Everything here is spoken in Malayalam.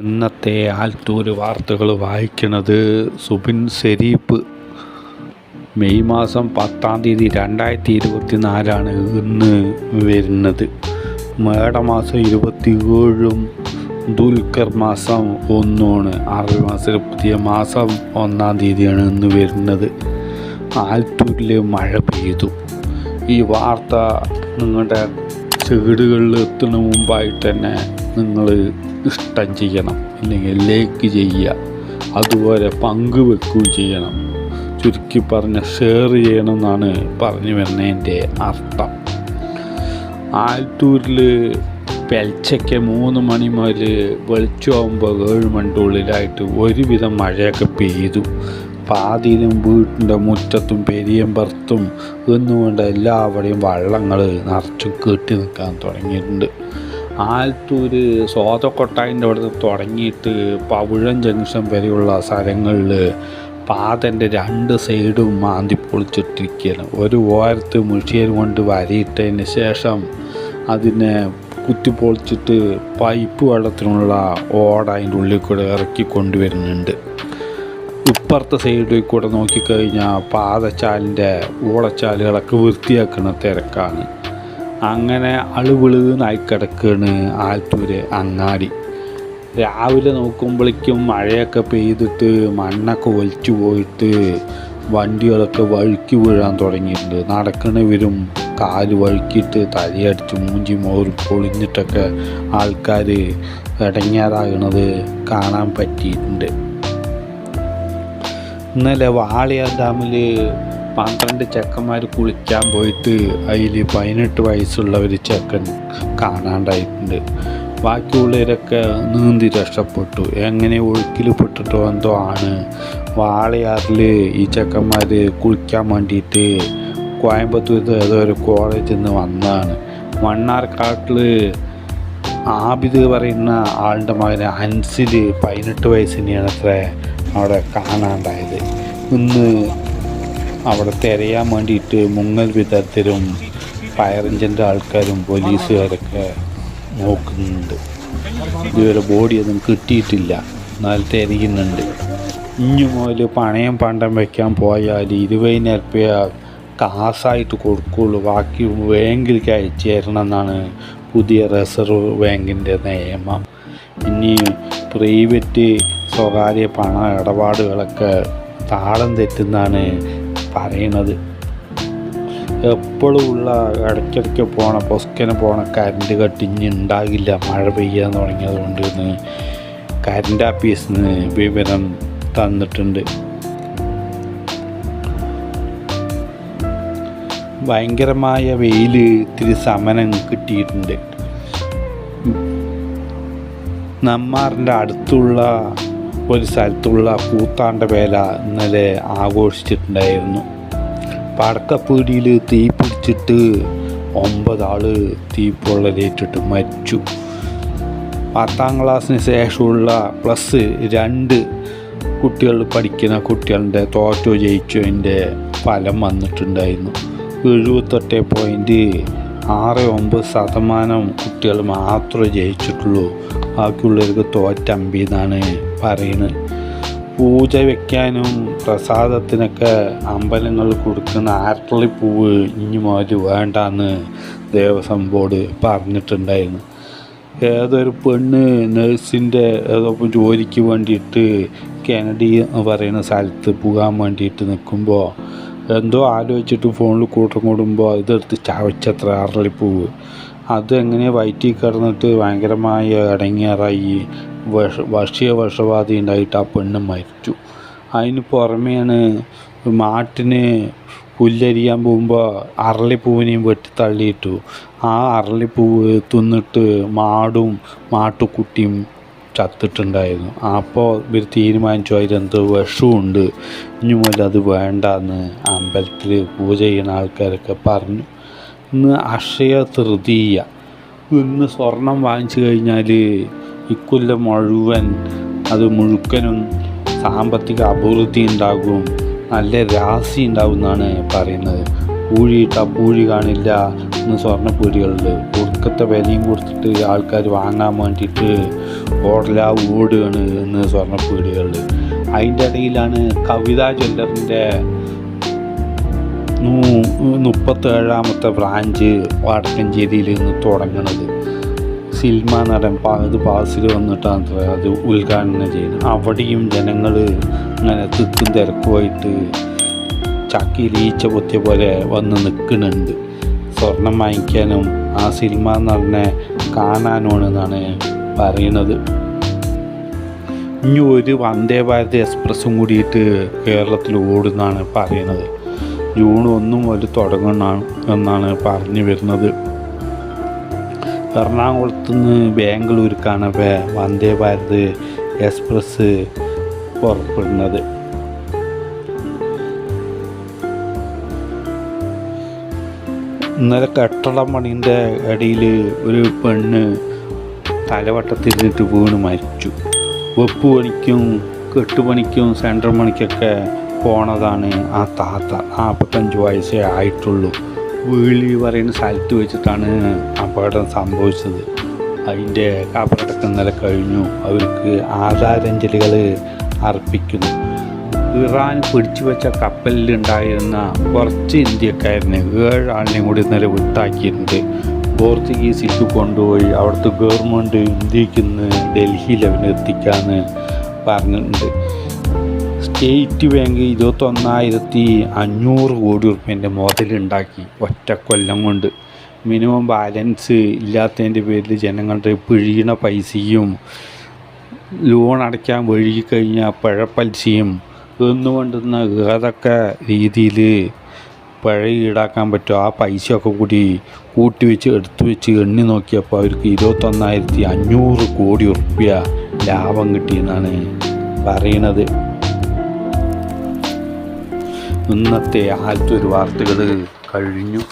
ഇന്നത്തെ ആൽത്തൂര് വാർത്തകൾ വായിക്കുന്നത് സുബിൻ സെരീപ്പ് മെയ് മാസം പത്താം തീയതി രണ്ടായിരത്തി ഇരുപത്തി നാലാണ് ഇന്ന് വരുന്നത്. മേടമാസം ഇരുപത്തി ഏഴും ദുൽഖർ മാസം ഒന്നുമാണ്. അറബി മാസം പുതിയ മാസം ഒന്നാം തീയതിയാണ് ഇന്ന് വരുന്നത്. ആൽത്തൂരിൽ മഴ പെയ്തു. ഈ വാർത്ത നിങ്ങളുടെ ചെവിടുകളിൽ എത്തുന്ന മുമ്പായിട്ട് തന്നെ നിങ്ങൾ ഇഷ്ടം ചെയ്യണം. അല്ലെങ്കിൽ ലൈക്ക് ചെയ്യുക. അതുപോലെ പങ്കുവെക്കുകയും ചെയ്യണം. ചുരുക്കി പറഞ്ഞ ഷെയർ ചെയ്യണം എന്നാണ് പറഞ്ഞു വരുന്നതിന്റെ അർത്ഥം. ആൽത്തൂരിൽ പെൽച്ചയ്ക്ക് മൂന്ന് മണി മുതൽ വെളിച്ചമാകുമ്പോൾ ഏഴ് മണിന്റെ ഉള്ളിലായിട്ട് ഒരുവിധം മഴയൊക്കെ പെയ്തു. പാതിയിലും വീട്ടിന്റെ മുറ്റത്തും പെരിയമ്പറത്തും എന്നുകൊണ്ട് എല്ലാവരുടെയും വള്ളങ്ങൾ നിറച്ചും കെട്ടി നിൽക്കാൻ തുടങ്ങിയിട്ടുണ്ട്. ആലത്തൂർ സ്വാതക്കൊട്ടായിന്റെ അവിടെ തുടങ്ങിയിട്ട് പവിഴം ജംഗ്ഷൻ വരെയുള്ള സ്ഥലങ്ങളിൽ പാതന്റെ രണ്ട് സൈഡും മാന്തി പൊളിച്ചിട്ടിരിക്കുകയാണ്. ഒരു ഓരത്ത് മുഷിയൽ കൊണ്ട് വരയിട്ടതിന് ശേഷം അതിനെ കുത്തി പൊളിച്ചിട്ട് പൈപ്പ് വെള്ളത്തിനുള്ള ഓട അതിന്റെ ഉള്ളിൽ കൂടെ ഇറക്കി കൊണ്ടുവരുന്നുണ്ട്. ഇപ്പുറത്തെ സൈഡിൽ കൂടെ നോക്കിക്കഴിഞ്ഞാൽ പാതച്ചാലിന്റെ ഓളച്ചാലുകളൊക്കെ വൃത്തിയാക്കുന്ന തിരക്കാണ്. അങ്ങനെ അളുവിളുന്നായി കിടക്കുകയാണ് ആലത്തൂര് അങ്ങാടി. രാവിലെ നോക്കുമ്പോഴേക്കും മഴയൊക്കെ പെയ്തിട്ട് മണ്ണൊക്കെ ഒലിച്ചു പോയിട്ട് വണ്ടികളൊക്കെ വഴുക്കി വീഴാൻ തുടങ്ങിയിട്ടുണ്ട്. നടക്കണവരും കാൽ വഴുക്കിയിട്ട് തലയടിച്ച് മൂഞ്ചി മോറി പൊളിഞ്ഞിട്ടൊക്കെ ആൾക്കാർ ഇടങ്ങാറാകണത് കാണാൻ പറ്റിയിട്ടുണ്ട്. ഇന്നലെ വാളിയാർ ഡാമിൽ പന്ത്രണ്ട് ചെക്കന്മാർ കുളിക്കാൻ പോയിട്ട് അതിൽ പതിനെട്ട് വയസ്സുള്ള ഒരു ചെക്കൻ കാണാണ്ടായിട്ടുണ്ട്. ബാക്കിയുള്ളവരൊക്കെ നീന്തി രക്ഷപ്പെട്ടു. എങ്ങനെ ഒഴുക്കിൽ പെട്ടിട്ടോ എന്തോ ആണ്. വാളയാറിൽ ഈ ചെക്കന്മാർ കുളിക്കാൻ വേണ്ടിയിട്ട് കോയമ്പത്തൂർ ഏതോ ഒരു കോളേജിൽ നിന്ന് വന്നതാണ്. മണ്ണാർക്കാട്ടിൽ ആബിദ് പറയുന്ന ആളുടെ മകന് ഹൻസിൽ പതിനെട്ട് വയസ്സിനെയാണ് അത്ര അവിടെ കാണാണ്ടായത്. ഇന്ന് അവിടെ തിരയാൻ വേണ്ടിയിട്ട് മുങ്ങൽ വിദഗ്ധരും ഫയർ എഞ്ചിന്റെ ആൾക്കാരും പോലീസുകാരൊക്കെ നോക്കുന്നുണ്ട്. ഇതുവരെ ബോഡിയൊന്നും കിട്ടിയിട്ടില്ല. എന്നാൽ തിരയുന്നുണ്ട് ഇഞ്ഞു മുതൽ പണയം പണ്ടം വയ്ക്കാൻ പോയാൽ ഇരുപതിനായിരം റുപ്യ കാശായിട്ട് കൊടുക്കുള്ളൂ. ബാക്കി ബാങ്കിലേക്ക് അയച്ചു തരണം എന്നാണ് പുതിയ റിസർവ് ബാങ്കിന്റെ നിയമം. ഇനി പ്രൈവറ്റ് സ്വകാര്യ പണ ഇടപാടുകളൊക്കെ താളം തെറ്റുന്നാണ് പറയണത്. എപ്പോഴും ഉള്ള ഇടയ്ക്കിടയ്ക്ക് പോണ പൊസ്കന് പോണ കറണ്ട് കട്ടിഞ്ഞ് ഉണ്ടാകില്ല മഴ പെയ്യാൻ തുടങ്ങിയതുകൊണ്ട് കറണ്ട് ആഫീസിൽ നിന്ന് വിവരം തന്നിട്ടുണ്ട്. ഭയങ്കരമായ വെയിൽ ഇത്തിരി സമനം കിട്ടിയിട്ടുണ്ട്. നമ്മാറിന്റെ അടുത്തുള്ള ഒരു സ്ഥലത്തുള്ള കൂത്താണ്ട വേല ഇന്നലെ ആഘോഷിച്ചിട്ടുണ്ടായിരുന്നു. പടക്കപ്പീടിയിൽ തീ പിടിച്ചിട്ട് ഒമ്പതാൾ തീ പൊള്ളലേറ്റിട്ട് മരിച്ചു. പത്താം ക്ലാസ്സിന് ശേഷമുള്ള പ്ലസ് രണ്ട് കുട്ടികൾ പഠിക്കുന്ന കുട്ടികളുടെ തോറ്റോ ജയിച്ചതിന്റെ ഫലം വന്നിട്ടുണ്ടായിരുന്നു. എഴുപത്തെട്ട് പോയിന്റ് ആറ് ഒമ്പത് ശതമാനം കുട്ടികൾ മാത്രമേ ജയിച്ചിട്ടുള്ളൂ. ബാക്കിയുള്ളവർക്ക് തോറ്റമ്പി എന്നാണ് പറയുന്നത്. പൂജ വയ്ക്കാനും പ്രസാദത്തിനൊക്കെ അമ്പലങ്ങൾ കൊടുക്കുന്ന ആർട്ടളിപ്പൂവ് ഇനി മുതൽ വേണ്ടാന്ന് ദേവസ്വം ബോർഡ് പറഞ്ഞിട്ടുണ്ടായിരുന്നു. ഏതൊരു പെണ്ണ് നേഴ്സിന്റെ ഏതോ ജോലിക്ക് വേണ്ടിയിട്ട് കെനഡി എന്ന് പറയുന്ന സ്ഥലത്ത് പോകാൻ വേണ്ടിയിട്ട് നിൽക്കുമ്പോൾ എന്തോ ആലോചിച്ചിട്ട് ഫോണിൽ കൂട്ടം കൂടുമ്പോൾ ഇതെടുത്ത് ചവച്ചത്ര അറളിപ്പൂവ് അത് എങ്ങനെ വയറ്റിൽ കിടന്നിട്ട് ഭയങ്കരമായി അടങ്ങിയറായി വിഷ ഭക്ഷ്യ വിഷബാധ ഉണ്ടായിട്ട് ആ പെണ്ണ് മരിച്ചു. അതിന് പുറമെയാണ് മാട്ടിന് പുല്ലരിയാൻ പോകുമ്പോൾ അരളിപ്പൂവിനെയും വെട്ടി തള്ളിയിട്ടു. ആ അരളിപ്പൂവ് തിന്നിട്ട് മാടും മാട്ടുക്കുട്ടിയും ചത്തിട്ടുണ്ടായിരുന്നു. അപ്പോൾ ഇവർ തീരുമാനിച്ചു അതിലെന്തോ വിഷമുണ്ട് ഇനി മുതൽ അത് വേണ്ടെന്ന് അമ്പലത്തിൽ പൂജ ചെയ്യുന്ന ആൾക്കാരൊക്കെ പറഞ്ഞു. ഇന്ന് അക്ഷയ തൃതീയ ഇന്ന് സ്വർണം വാങ്ങിച്ചു കഴിഞ്ഞാൽ ഇക്കൊല്ലം മുഴുവൻ അത് മുഴുക്കനും സാമ്പത്തിക അഭിവൃദ്ധി ഉണ്ടാകും. നല്ല രാശി ഉണ്ടാകും എന്നാണ് പറയുന്നത്. പൂഴിയിട്ട പൂഴി കാണില്ല ഇന്ന് സ്വർണപ്പൂഴികളുണ്ട് ഒടുക്കത്തെ വിലയും കൊടുത്തിട്ട് ആൾക്കാർ വാങ്ങാൻ വേണ്ടിയിട്ട് ഓടലാ ഓടുകയാണ് ഇന്ന് സ്വർണപ്പീടികളിൽ അതിന്റെ ഇടയിലാണ് കവിതാ ജ്വല്ലറിന്റെ മുപ്പത്തേഴാമത്തെ ബ്രാഞ്ച് വടക്കഞ്ചേരിയിൽ നിന്ന് തുടങ്ങണത്. സിനിമ നടൻ അത് പാസിൽ വന്നിട്ടാണ് അത് ഉദ്ഘാടനം ചെയ്യുന്നത് അവിടെയും ജനങ്ങൾ ഇങ്ങനെ തിക്കും തിരക്കുമായിട്ട് ചക്കിയിൽ ഈച്ച പൊത്തിയ പോലെ വന്ന് നിൽക്കുന്നുണ്ട് സ്വർണം വാങ്ങിക്കാനും ആ സിനിമ നടനെ കാണാനുമാണ് എന്നാണ് പറയുന്നത് ഇനി ഒരു വന്ദേ ഭാരത് എക്സ്പ്രസ്സും കൂടിയിട്ട് കേരളത്തിൽ ഓടുന്നാണ് പറയുന്നത് ജൂൺ ഒന്നും മുതൽ തുടങ്ങണം എന്നാണ് പറഞ്ഞു വരുന്നത്. എറണാകുളത്ത് നിന്ന് ബാംഗ്ലൂർക്കാണ് വന്ദേ ഭാരത് എക്സ്പ്രസ് പുറപ്പെടുന്നത്. ഇന്നലെ കെട്ടളം പണിന്റെ ഇടയിൽ ഒരു പെണ്ണ് തലവട്ടത്തിരുന്നിട്ട് വീണ് മരിച്ചു. വെപ്പ് പണിക്കും കെട്ടുപണിക്കും സെൻട്രൽ പണിക്കൊക്കെ പോണതാണ് ആ താത്ത. നാൽപ്പത്തഞ്ച് വയസ്സേ ആയിട്ടുള്ളൂ. വീളി പറയുന്ന സ്ഥലത്ത് വെച്ചിട്ടാണ് അപകടം സംഭവിച്ചത്. അതിന്റെ കബറടക്കം ഇന്നലെ കഴിഞ്ഞു. അവർക്ക് ആദാരഞ്ജലികൾ അർപ്പിക്കുന്നു. ഇറാൻ പിടിച്ചു വെച്ച കപ്പലിലുണ്ടായിരുന്ന കുറച്ച് ഇന്ത്യക്കാരനെ ഏഴാളിനെയും കൂടി ഇന്നലെ വിട്ടാക്കിയിട്ടുണ്ട്. പോർച്ചുഗീസിലേക്ക് കൊണ്ടുപോയി അവിടുത്തെ ഗവൺമെന്റ് ഇന്ത്യയ്ക്ക് ഇന്ന് ഡൽഹിയിൽ അവനെത്തിക്കാമെന്ന് പറഞ്ഞിട്ടുണ്ട്. സ്റ്റേറ്റ് ബാങ്ക് ഇരുപത്തൊന്നായിരത്തി അഞ്ഞൂറ് കോടി റുപ്യന്റെ മുതലുണ്ടാക്കി ഒറ്റ കൊല്ലം കൊണ്ട്. മിനിമം ബാലൻസ് ഇല്ലാത്തതിന്റെ പേരിൽ ജനങ്ങളുടെ പിഴിയണ പൈസയും ലോൺ അടയ്ക്കാൻ വഴുകിക്കഴിഞ്ഞാൽ പിഴപ്പലിശയും എന്നുകൊണ്ടുന്ന ഏതൊക്കെ രീതിയിൽ പഴ ഈടാക്കാൻ പറ്റുമോ? ആ പൈസയൊക്കെ കൂടി കൂട്ടി വെച്ച് എടുത്തു വെച്ച് എണ്ണി നോക്കിയപ്പോൾ അവർക്ക് ഇരുപത്തൊന്നായിരത്തി അഞ്ഞൂറ് കോടി ഉറുപ്പ്യ ലാഭം കിട്ടിയെന്നാണ് പറയണത് ഇന്നത്തെ ഒരു വാർത്തകൾ കഴിഞ്ഞു.